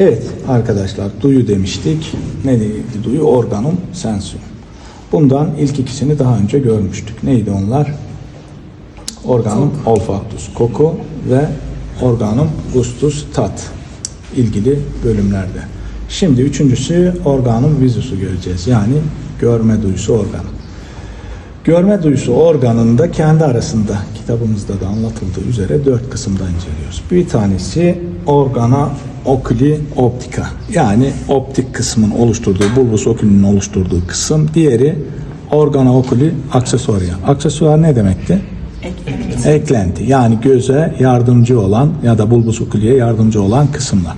Evet arkadaşlar duyu demiştik. Ne neydi duyu? Organum sensum. Bundan ilk ikisini daha önce görmüştük. Neydi onlar? Organum olfactus koku ve organum gustus tat ilgili bölümlerde. Şimdi üçüncüsü organum visusu göreceğiz. Yani görme duyusu organı. Görme duyusu organında kendi arasında kitabımızda da anlatıldığı üzere dört kısımda inceliyoruz. Bir tanesi organa oculi optica yani optik kısmın oluşturduğu bulbus oculi'nin oluşturduğu kısım. Diğeri organa oculi accessoria. Aksesuar ne demekti? Eklenti yani göze yardımcı olan ya da bulbus oculi'ye yardımcı olan kısımlar.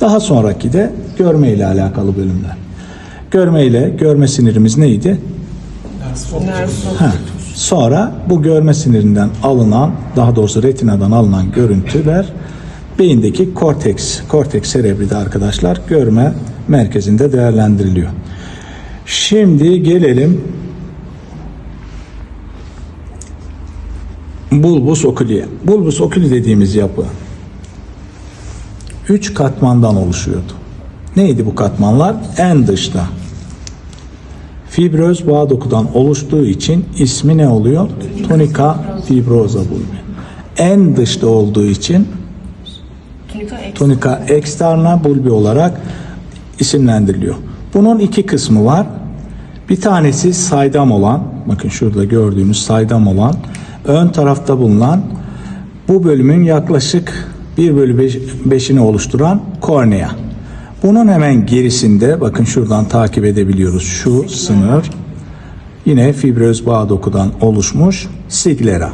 Daha sonraki de görme ile alakalı bölümler. Görme ile görme sinirimiz neydi? Ha, Sonra bu görme sinirinden alınan, daha doğrusu retinadan alınan görüntüler beyindeki korteks, korteks cerebride arkadaşlar görme merkezinde değerlendiriliyor. Şimdi gelelim bulbus oculi'ye. Bulbus oculi dediğimiz yapı üç katmandan oluşuyordu. Neydi bu katmanlar? En dışta fibröz bağ dokudan oluştuğu için ismi ne oluyor? Tunica fibrosa bulbi. En dışta olduğu için Tunika externa bulbi olarak isimlendiriliyor. Bunun iki kısmı var. Bir tanesi saydam olan, bakın şurada gördüğümüz saydam olan, ön tarafta bulunan bu bölümün yaklaşık 1 bölü 5'ini oluşturan kornea. Bunun hemen gerisinde bakın şuradan takip edebiliyoruz şu sınır yine fibröz bağ dokudan oluşmuş siglera.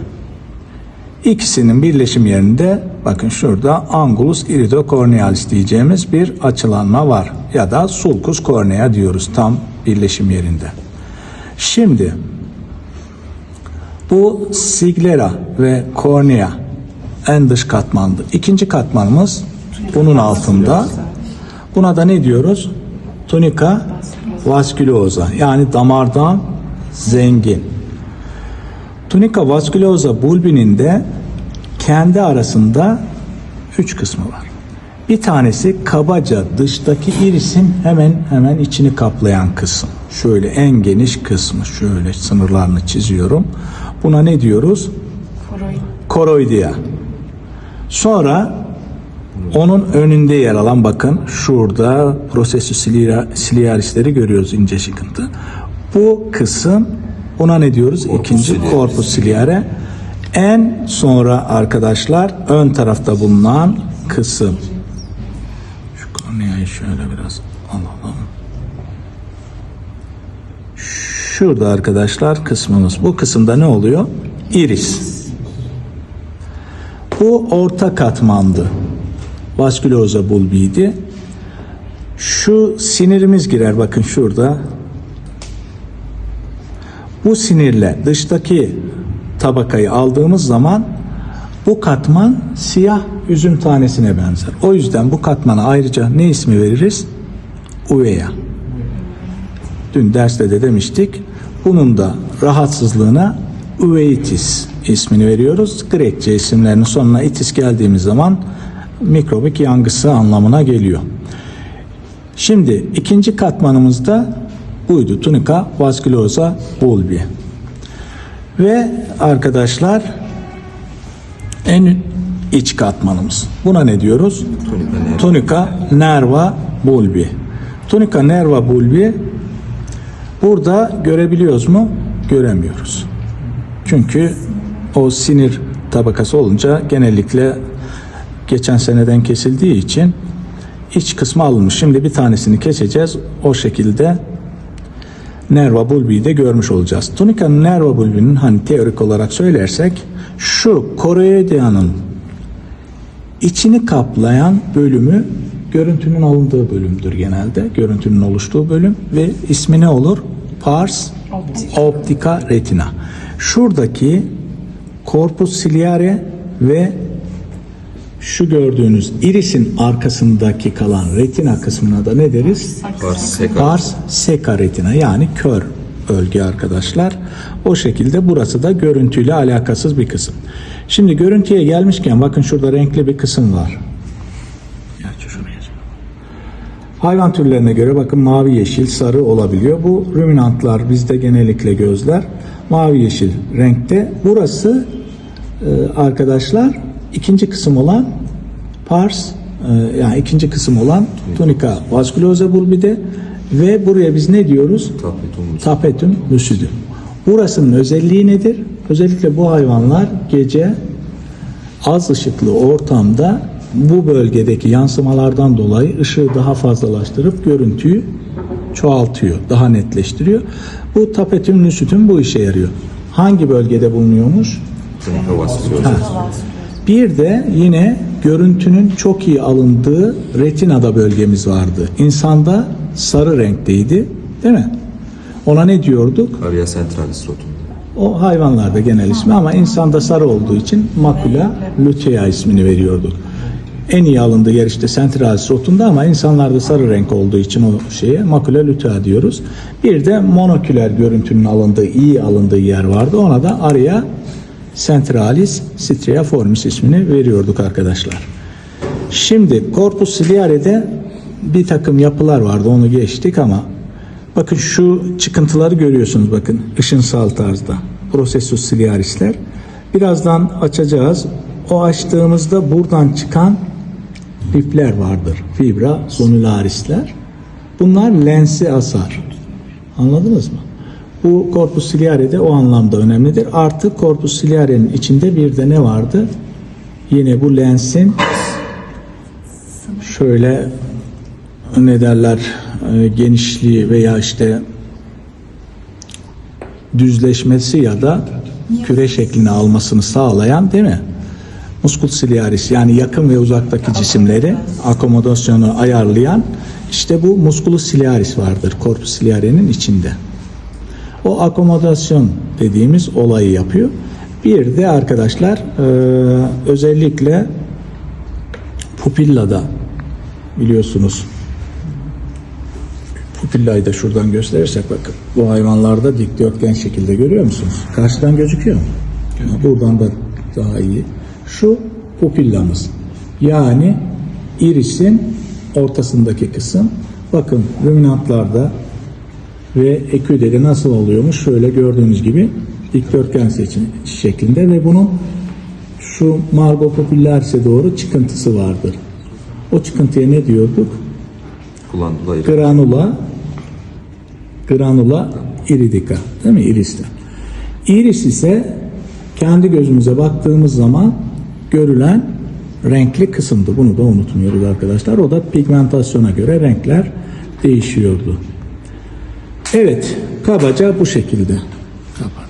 İkisinin birleşim yerinde bakın şurada angulus iridocornealis diyeceğimiz bir açılanma var ya da sulcus cornea diyoruz tam birleşim yerinde. Şimdi bu siglera ve kornea en dış katmandı. İkinci katmanımız bunun altında. Buna da ne diyoruz? Tunica vasculosa yani damardan zengin. Tunica vasculosa bulbinin de kendi arasında üç kısmı var. Bir tanesi kabaca dıştaki irisin hemen hemen içini kaplayan kısım. Şöyle en geniş kısmı şöyle sınırlarını çiziyorum. Buna ne diyoruz? Koroid. Koroidea. Sonra onun önünde yer alan bakın şurada prosessus cilia- ciliarisleri görüyoruz ince çıkıntı. Bu kısım buna ne diyoruz? İkinci corpus ciliare. En sonra arkadaşlar ön tarafta bulunan kısım. Şu korneayı şöyle biraz alalım. Şurada arkadaşlar kısmımız. Bu kısımda ne oluyor? Iris. Bu orta katmandı. Vasküloza bulbiydi. Şu sinirimiz girer bakın şurada. Bu sinirle dıştaki tabakayı aldığımız zaman bu katman siyah üzüm tanesine benzer. O yüzden bu katmana ayrıca ne ismi veririz? Uvea. Dün derste de demiştik. Bunun da rahatsızlığına uveitis ismini veriyoruz. Grekçe isimlerinin sonuna itis geldiğimiz zaman mikrobik yangısı anlamına geliyor. Şimdi ikinci katmanımızda buydu. Tunica vasculosa bulbi. Ve arkadaşlar en iç katmanımız. Buna ne diyoruz? Tunica nerva bulbi. Tunica nerva bulbi burada görebiliyoruz mu? Göremiyoruz. Çünkü o sinir tabakası olunca genellikle geçen seneden kesildiği için iç kısmı alınmış. Şimdi bir tanesini keseceğiz. O şekilde nerva bulbiyi de görmüş olacağız. Tunica nerva bulbinin hani teorik olarak söylersek şu koroideanın içini kaplayan bölümü görüntünün alındığı bölümdür genelde. Görüntünün oluştuğu bölüm ve ismi ne olur? Pars optica retina. Şuradaki corpus ciliare ve şu gördüğünüz irisin arkasındaki kalan retina kısmına da ne deriz? Pars seca retina yani kör bölge arkadaşlar. O şekilde burası da görüntüyle alakasız bir kısım. Şimdi görüntüye gelmişken bakın şurada renkli bir kısım var. Hayvan türlerine göre bakın mavi yeşil sarı olabiliyor. Bu ruminantlar bizde genellikle gözler mavi yeşil renkte. Burası e, arkadaşlar ikinci kısım olan pars e, yani ikinci kısım olan tunica vasculosa bulbide ve buraya biz ne diyoruz? Tapetum Tapetum lucidum. Burasının özelliği nedir? Özellikle bu hayvanlar gece az ışıklı ortamda bu bölgedeki yansımalardan dolayı ışığı daha fazlalaştırıp görüntüyü çoğaltıyor, daha netleştiriyor. Bu tapetum lucidum bu işe yarıyor. Hangi bölgede bulunuyormuş? tunica vasculosa. Bir de yine görüntünün çok iyi alındığı retinada bölgemiz vardı. İnsanda sarı renkteydi, değil mi? Ona ne diyorduk? Area centralis rotunda. O hayvanlarda genel ismi ama insanda sarı olduğu için makula lutea ismini veriyorduk. En iyi alındığı yer işte centralis rotunda ama insanlarda sarı renk olduğu için o şeye makula lutea diyoruz. Bir de monoküler görüntünün alındığı, iyi alındığı yer vardı. Ona da area centralis striaformis ismini veriyorduk arkadaşlar. Şimdi corpus ciliare'de bir takım yapılar vardı onu geçtik ama bakın şu çıkıntıları görüyorsunuz bakın ışınsal tarzda. Processus ciliarisler. Birazdan açacağız. O açtığımızda buradan çıkan lifler vardır. Fibra sonularisler. Bunlar lensi asar. Anladınız mı? Bu corpus ciliare'de o anlamda önemlidir. Artı corpus ciliare'nin içinde bir de ne vardı? Yine bu lensin şöyle ne derler e, genişliği veya işte düzleşmesi ya da küre şeklini almasını sağlayan değil mi? Muskul ciliaris yani yakın ve uzaktaki cisimleri akomodasyonu ayarlayan işte bu musculus ciliaris vardır corpus ciliare'nin içinde. O akomodasyon dediğimiz olayı yapıyor. Bir de arkadaşlar e, özellikle pupillada biliyorsunuz pupillayı da şuradan gösterirsek bakın bu hayvanlarda dikdörtgen şekilde görüyor musunuz? Karşıdan gözüküyor mu? Buradan da daha iyi. Şu pupillamız. Yani irisin ortasındaki kısım. Bakın ruminantlarda ve eküdede nasıl oluyormuş? Şöyle gördüğünüz gibi dikdörtgen seçim şeklinde ve bunun şu margo pupillaris'e doğru çıkıntısı vardır. O çıkıntıya ne diyorduk? Glandula iri. Granula granula iridica değil mi? Iris'te. Iris ise kendi gözümüze baktığımız zaman görülen renkli kısımdı. Bunu da unutmuyoruz arkadaşlar. O da pigmentasyona göre renkler değişiyordu. Evet, kabaca bu şekilde. Kapat.